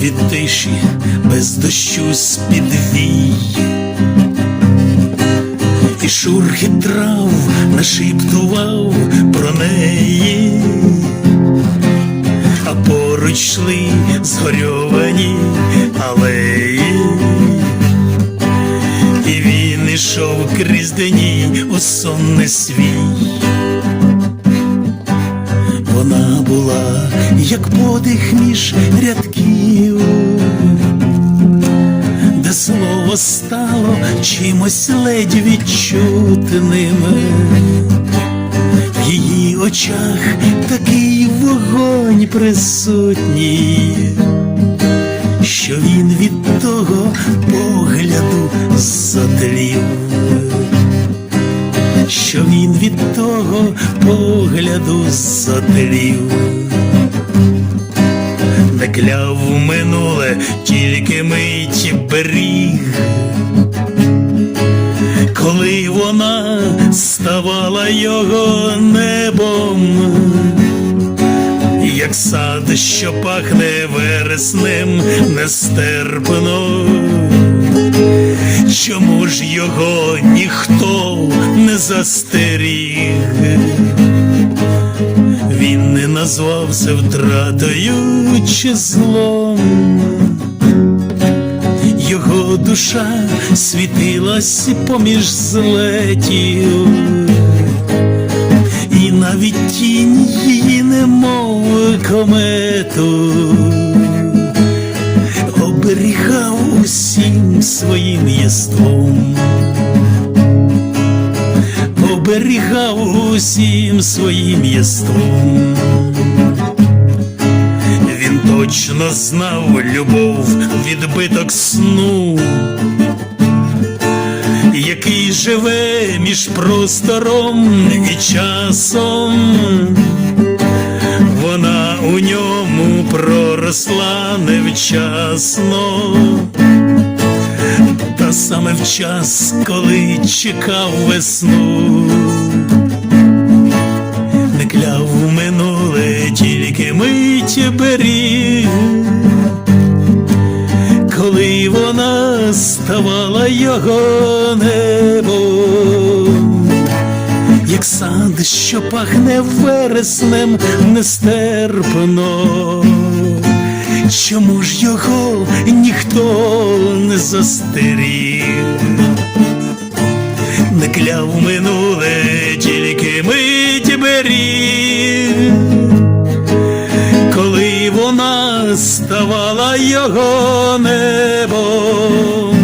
від тиші, без дощу з-під вій. І шурхіт трав нашіптував про неї, а поруч йшли згорьовані алеї. І він ішов крізь дні у сон не свій. Вона була, як подих між рядків, де слово стало чимось ледь відчутним. В її очах такий вогонь присутній, що він від того погляду затлів що він від того погляду затлів. Не кляв минуле, тільки мить беріг, коли вона ставала його небом, як сад, що пахне вереснем нестерпно. Чому ж його ніхто не застеріг? Назвався втратою чи злом, його душа світилась поміж злетів, і навіть тінь її немов комету оберігав усім своїм єством, оберігав усім своїм єством. Він точно знав любов, відбиток сну, який живе між простором і часом вона у ньому проросла невчасно, саме в час, коли чекав весну, не кляв минуле, тільки мить беріг, коли вона ставала його небом як сад, що пахне вереснем нестерпно. Чому ж його ніхто не застеріг? Не кляв минуле, тільки мить беріг, коли вона ставала його небом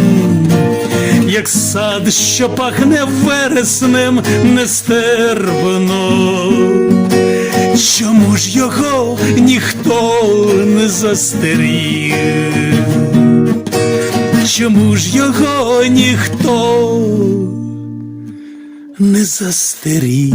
як сад, що пахне вереснем нестерпно. Чому ж його ніхто не застеріг? Чому ж його ніхто не застеріг?